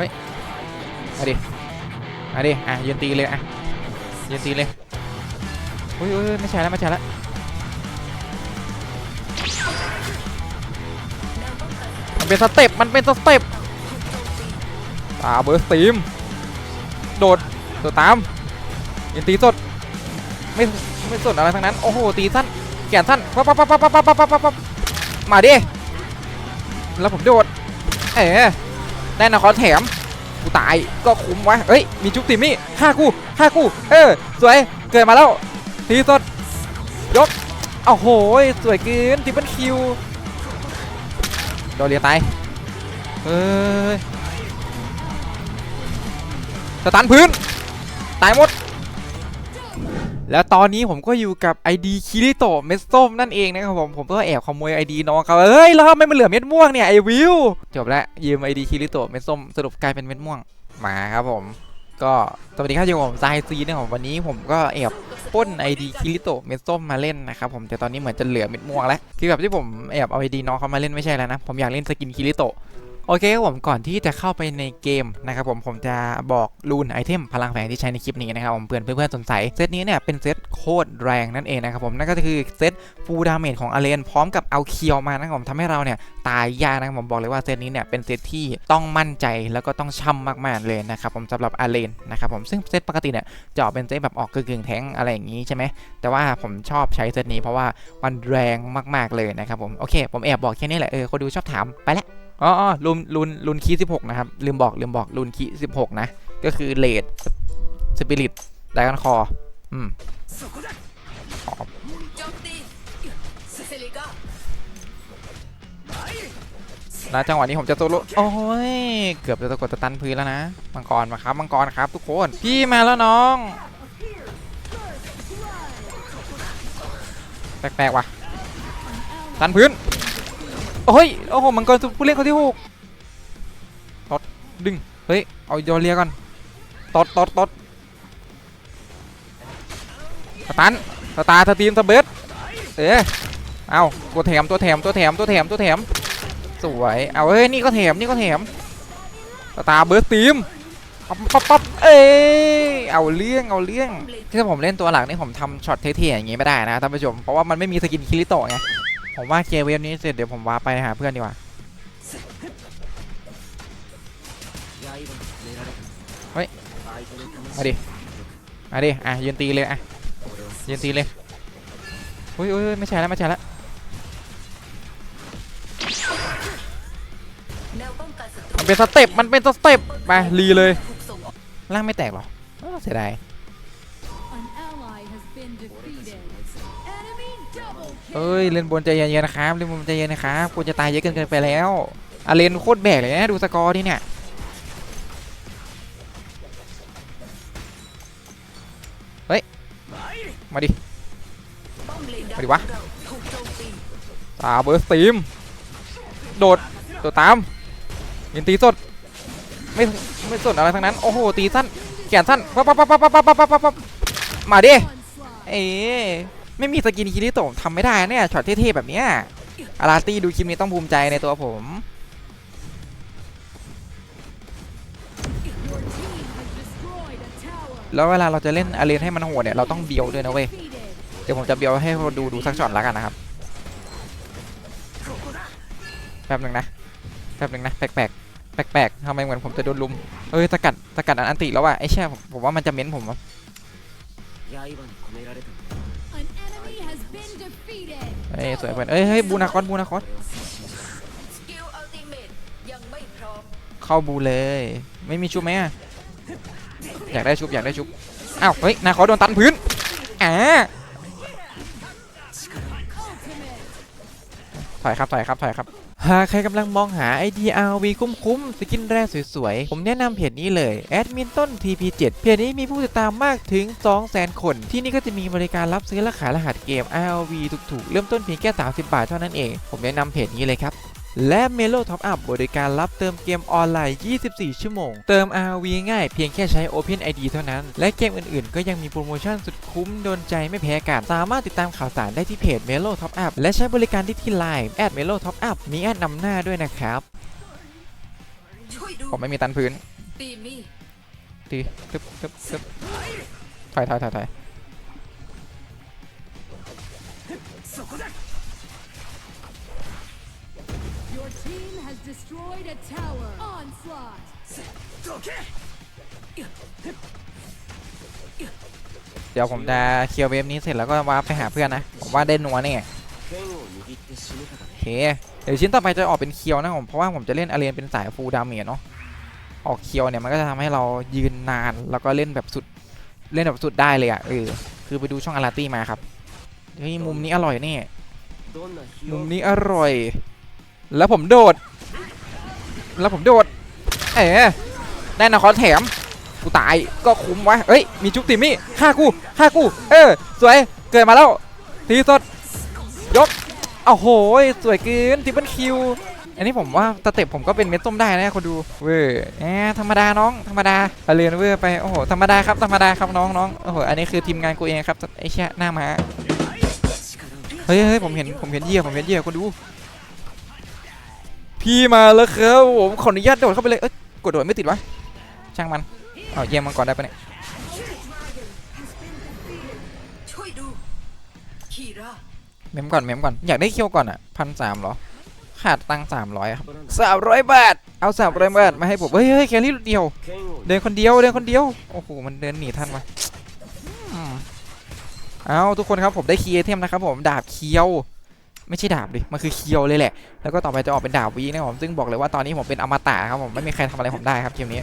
เฮ้ยอาดิอาดิอะยืนตีเลยอะยืนตีเลยอุ้ยอุ้ยไม่ใช่แล้วไม่ใช่แล้วมันเป็นสเต็ปมันเป็นสเต็ปตาเบอร์สตีมโดดโดดตามยืนตีสดไม่ไม่สดอะไรทั้งนั้นโอ้โหตีสั้นแขนสั้นปั๊บปั๊บปั๊บปั๊บปั๊บปั๊บปั๊บมาดิแล้วผมโดดเอ๋ ได้นะคอแถมกูตายก็คุ้มวะเอ้ยมีจุกติมี่ห้ากูห้ากู เออ สวยเกิดมาแล้วทีสดยกโอ้โหสวยเกินทิปเปิลคิวโดนเรียตายเฮ้ยสตันพื้น ตายหมด แล้วตอนนี้ผมก็อยู่กับ ID คิริโตะเม็ดส้มนั่นเองนะครับผม ผมก็แอบขโมย ID น้องเขาเฮ้ย แล้วทำไมมันเหลือเม็ดม่วงเนี่ยไอวิว จบแล้วยืม ID คิริโตะเม็ดส้มสรุปกลายเป็นเม็ดม่วง มาครับผม ก็สวัสดีครับอยู่กับผมไซซีนะครับวันนี้ผมก็แอบป้น ID คิริโตะเม็ดส้มมาเล่นนะครับผม แต่ตอนนี้เหมือนจะเหลือเม็ดม่วงแล้ว คือแบบที่ผมแอบเอา ID น้องเขามาเล่นไม่ใช่แล้วนะ ผมอยากเล่นสกินคิริโตะ โอเคครับผมก่อนที่จะเข้าไปในเกมนะครับผมผมจะบอกรูนไอเทมพลังแฝงที่ใช้ในคลิปนี้นะครับผมเพื่อนเพื่อนสนใจเซตนี้เนี่ยเป็นเซตโคตรแรงนั่นเองนะครับผมนั่นก็คือเซตฟูลดาเมจของอาเลนพร้อมกับเอาเคียวมานะครับผมทำให้เราเนี่ยตายยากนะครับผมบอกเลยว่าเซตนี้เนี่ยเป็นเซตที่ต้องมั่นใจแล้วก็ต้องช่ำมากๆเลยนะครับผมสำหรับอาเลนนะครับผมซึ่งเซตปกติเนี่ยจะออกเป็นเซตแบบออกกึ่งๆแทงอะไรอย่างนี้ใช่ไหมแต่ว่าผมชอบใช้เซตนี้เพราะว่ามันแรงมากๆเลยนะครับผมโอเค ผมแอบบอกแค่นี้แหละเออคนดูชอบถามไปแล้ว อ๋ออ๋อลุนลุนลุนคีสิบหกนะครับ ลืมบอกลืมบอกลุนคีสิบหกนะ ก็คือเลดสปิริตไดกันคออืมอ๋อโจมตีเซลิก้าแล้วจังหวะนี้ผมจะโซโล่โอ้ย เกือบจะตะกดตะตันพื้นแล้วนะ มังกรมาครับ มังกรครับทุกคน พี่มาแล้วน้อง แปลกๆว่ะ ตันพื้น โอ้ยโอ้โหมังกรผู้เล่นเขาที่หกตดดึงเฮ้ยเอาโยเลียก่อนตดตดตดสตันสตาร์สตีมสเบิร์ดเอ๊ะเอาตัวแถมตัวแถมตัวแถมตัวแถมตัวแถมสวยเอาเอ้ยนี่ก็แถมนี่ก็แถมสตาร์เบิร์สตีมปั๊บปั๊บปั๊บเอ้ยเอาเรื่องเอาเรื่องที่ถ้าผมเล่นตัวหลักนี่ผมทำช็อตเท่ๆอย่างงี้ไม่ได้นะท่านผู้ชมเพราะว่ามันไม่มีสกินคิริโตะไง ผมว่าเคเวฟนี้เสร็จเดี๋ยวผมว้าไปหาเพื่อนดีกว่า เฮ้ย มาดิ มาดิ อะยืนตีเลยอะยืนตีเลยอุ้ยอุ้ยอุ้ยไม่ใช่แล้วไม่ใช่แล้วมันเป็นสเต็ปมันเป็นสเต็ปไปรีเลยถูกส่งออกร่างไม่แตกหรอเสียดาย เอ้ยเล่นบนใจเย็นๆนะครับเล่นบนใจเย็นนะครับควรจะตายเยอะเกินไปแล้วอาเลนโคตรแบกเลยนะดูสกอร์นี่เนี่ยเฮ้ยมาดิมาดิวะตาเบอร์สตีมโดดโดดตามยินตีสดไม่ไม่สดอะไรทั้งนั้นโอ้โหตีสั้นแขนสั้นปั๊บปั๊บปั๊บปั๊บปั๊บปั๊บปั๊บมาดิเอ๊ ไม่มีสกินคิริโตะทำไม่ได้เนี่ยช็อตเท่ๆแบบเนี้ยอาราตี้ดูคลิปนี้ต้องภูมิใจในตัวผมแล้วเวลาเราจะเล่นอารีนให้มันโหดเนี่ยเราต้องเบียวด้วยนะเว้ย เดี๋ยวผมจะเบียวให้ดูดูสักช็อตแล้วกันนะครับ แป๊บหนึ่งนะ แป๊บหนึ่งนะ แปลกๆแปลกๆทำไมเหมือนผมจะโดนลุม เอ้ยสกัดสกัดอันอันติแล้วว่ะไอ้แช่ผมว่ามันจะเม้นผมวะ เอ้ยสวยเพื่อนเอ้ยเฮ้ยบูนาคอสบูนาคอสเข้าบูเลย ไม่มีชุบไหมอะอยากได้ชุบอยากได้ชุบอ้าวเฮ้ยนาคอสโดนตันพื้นอ่าถอยครับถอยครับถอยครับ หากใครกำลังมองหาไอเดีย RV คุ้มๆ สกินแร่สวยๆ ผมแนะนำเพจนี้เลยแอดมินต้น TP7 เพจนี้มีผู้ติดตามมากถึง 200,000 คน ที่นี่ก็จะมีบริการรับซื้อและขายรหัสเกม RV ถูกๆ เริ่มต้นเพียงแค่ 30 บาทเท่านั้นเอง ผมแนะนำเพจนี้เลยครับ และ Melo Top Up บริการรับเติมเกมออนไลน์ 24 ชั่วโมง เติม RV ง่ายเพียงแค่ใช้ Open ID เท่านั้น และเกมอื่นๆ ก็ยังมีโปรโมชั่นสุดคุ้มโดนใจไม่แพ้กัน สามารถติดตามข่าวสารได้ที่เพจ Melo Top Up และใช้บริการที่ที่ Line แอด Melo Top Up มีแอดนำหน้าด้วยนะครับ ช่วยดูผมไม่มีตันพื้น ตีมี่ตีตึ๊บตึ๊บตึ๊บถอยถอยถอยถอย Your team has destroyed a tower. Onslaught. Okay. เดี๋ยวผมจะเคลียร์เวฟนี้เสร็จแล้วก็วาร์ปไปหาเพื่อนนะ ผมว่าได้นัวนี่ยโอเค เดี๋ยวชิ้นต่อไปจะออกเป็นเคียวนะผม เพราะว่าผมจะเล่นอาเรียนเป็นสายฟูดามจเนาะ ออกเคียวเนี่ยมันก็จะทำให้เรายืนนานแล้วก็เล่นแบบสุด เล่นแบบสุดได้เลยอะ่ะ เออ คือไปดูช่องอาราตี้มาครับเฮี่มุมนี้อร่อยนี่ มุมนี้อร่อย แล้วผมโดด แล้วผมโดด เอ๋ได้นาคอแถม กูตายก็คุ้มวะเอ้ย มีจุกติมี่ฆ่ากูฆ่ากู เออ สวย เกิดมาแล้ว ทีสด ยกโอ้โหยสวยเกินทิปเปิลคิว อันนี้ผมว่าสเต็ปผมก็เป็นเม็ดส้มได้นะคนดู เว้ยแหมธรรมดาน้อง ธรรมดาไปเรียนเว้ยไป โอ้โห ธรรมดาครับ ธรรมดาครับน้องน้องโอ้โห อันนี้คือทีมงานกูเองครับ ไอ้เชี่ยหน้ามาเฮ้ยเฮ้ยผมเห็น ผมเห็นเยี่ยผมเห็นเยี่ยคนดู พี่มาแล้วครับผมขออนุญาตโดดเข้าไปเลยเอ้ยกดโดดไม่ติดวะช่างมันเอาเยี่ยมมันก่อนได้ปะเนี่ยช่วยดูคีราเมมก่อนเมมก่อนอยากได้เคียวก่อนอะพันสามเหรอขาดตังสามร้อยครับสามร้อยบาทเอาสามร้อยบาทมาให้ผมเฮ้ยเฮ้ยแครี่เดียว剣をเดินคนเดียวเดินคนเดียวโอ้โหมันเดินหนีทันวะอืมเอาทุกคนครับผมได้คีย์ไอเทมนะครับผมดาบเคียว ไม่ใช่ดาบดิมันคือเคียวเลยแหละ แล้วก็ต่อไปจะออกเป็นดาบวีนะผมซึ่งบอกเลยว่าตอนนี้ผมเป็นอมตะครับผมไม่มีใครทำอะไรผมได้ครับเกมนี้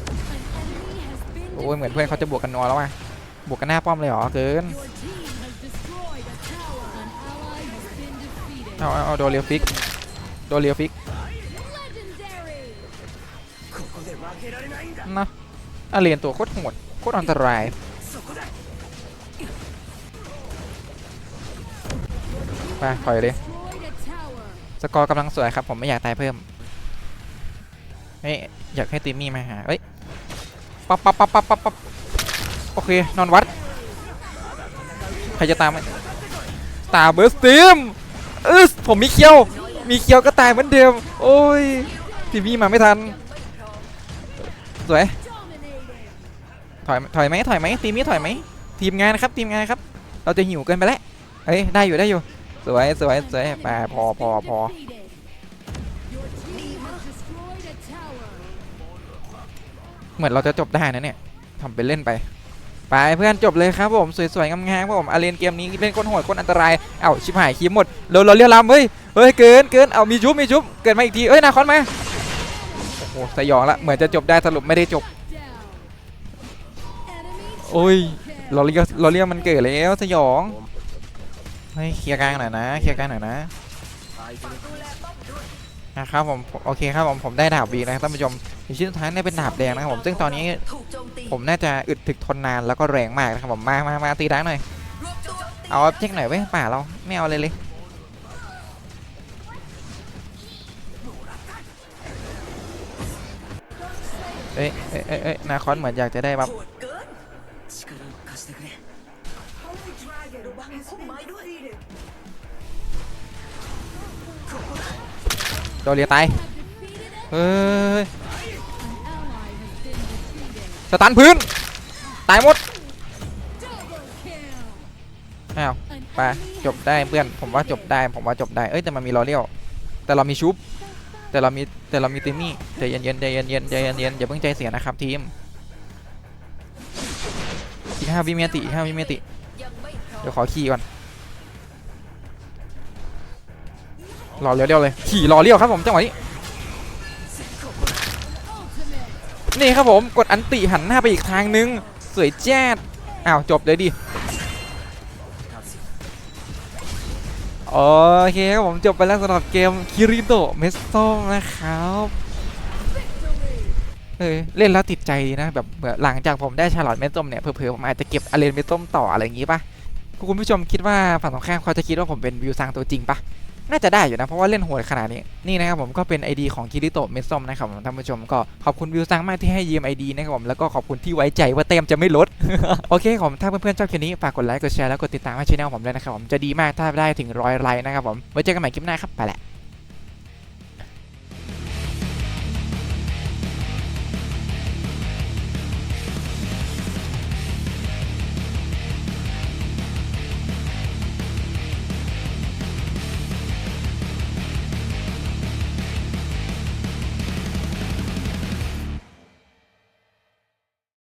โอ้ยเหมือนเพื่อนเขาจะบวกกันนัวแล้วว่ะบวกกันหน้าป้อมเลยเหรอเกินเอาเอาโดเรียฟิกโดเรียฟิกนะอาเรียนตัวโคตรโหดโคตรอันตรายไปถอยเลย สกอร์กำลังสวยครับ ผมไม่อยากตายเพิ่มเฮ้ยอยากให้ติมมี่มาหาเอ้ยปั๊บปั๊บปั๊บปั๊บปั๊บปั๊บโอเคนอนวัดใครจะตามไหมตาเบอร์สตีมเออผมมีเคียว มีเคียวก็ตายเหมือนเดิม โอ้ยติมมี่มาไม่ทันสวยถอยถอยไหมถอยไหมทีมนี้ถอยไหมทีมงานครับทีมงานครับ เราจะหิวเกินไปแล้วเฮ้ยได้อยู่ได้อยู่ สวยสวยสวยไปพอพอพอเหมือนเราจะจบได้นะเนี่ยทำเป็นเล่นไป ไปเพื่อนจบเลยครับผมสวยๆงามๆครับผมอาเรีนเกมนี้เล่นคนโหดคนอันตรายเอ้าชิบหายคีมหมดเราเราเรียกลำเฮ้ยเฮ้ยเกินเกินเอามีชุบมีชุบเกิดมาอีกทีเอ้ยนาคอนมาโอ้โหสยองละเหมือนจะจบได้สรุปไม่ได้จบโอ้ยเราเรียกเราเรียกมันเกิดแล้วสยอง เฮ้ยเคลียร์กลางหน่อยนะเคลียร์กลางหน่อยนะนะครับผมโอเคครับผมผมได้ดาบวีนะครับท่านผู้ชมชิ้นสุดท้ายนี่ยเป็นดาบแดงนะครับผมซึ่งตอนนี้ผมน่าจะอึดถึกทนนานแล้วก็แรงมากนะครับผมมามามาตีดังหน่อยเอาเช็คหน่อยไว้ป่าเราไม่เอาเลยเลยเอ้ยเอ้ยเอ้ยนาคอนเหมือนอยากจะได้บัฟ ดนเรียตาย เฮ้ย สตันพื้น ตายหมด อ้าว ไป จบได้เพื่อน ผมว่าจบได้ ผมว่าจบได้ เอ้ย แต่มันมีลอเรียว แต่เรามีชุบ แต่เรามี แต่เรามีติมมี่ใจเย็นๆใจเย็นๆใจเย็นๆอย่าเพิ่งใจเสียนะครับทีม อีกห้าวิเมติอีกห้าวิเมติ เดี๋ยวขอขี่ก่อน รอเลี้ยวเดียวเลยขี่รอเลี้ยวครับผมจังหวะนี้นี่ครับผมกดอันติหันหน้าไปอีกทางนึงสวยแจ๊ดอ้าวจบเลยดิโอเคครับผมจบไปแล้วสำหรับเกมคิริโตเมสโตนะครับเออเล่นแล้วติดใจนะแบบหลังจากผมได้ชาลอตเมสส้มเนี่ยเผื่อผมอาจจะเก็บอเลนเมสส้มต่ออะไรอย่างงี้ปะคุณผู้ชมคิดว่าฝั่งตรงข้ามเขาจะคิดว่าผมเป็นวิวซังตัวจริงปะ น่าจะได้อยู่นะ เพราะว่าเล่นโหดขนาดนี้ นี่นะครับผมก็เป็น ID ของคิริโตเมสซอมนะครับผมท่านผู้ชมก็ขอบคุณวิวซังมากที่ให้ยืม ID นะครับผมแล้วก็ขอบคุณที่ไว้ใจว่าเต็มจะไม่ลด โอเคผมถ้าเพื่อนๆชอบคลิปนี้ฝากกดไลค์กดแชร์แล้วกดติดตามให้ช่องผมด้วยนะครับผมจะดีมากถ้าได้ถึงร้อยไลค์นะครับผมไว้เจอกันใหม่คลิปหน้าครับไปแหละ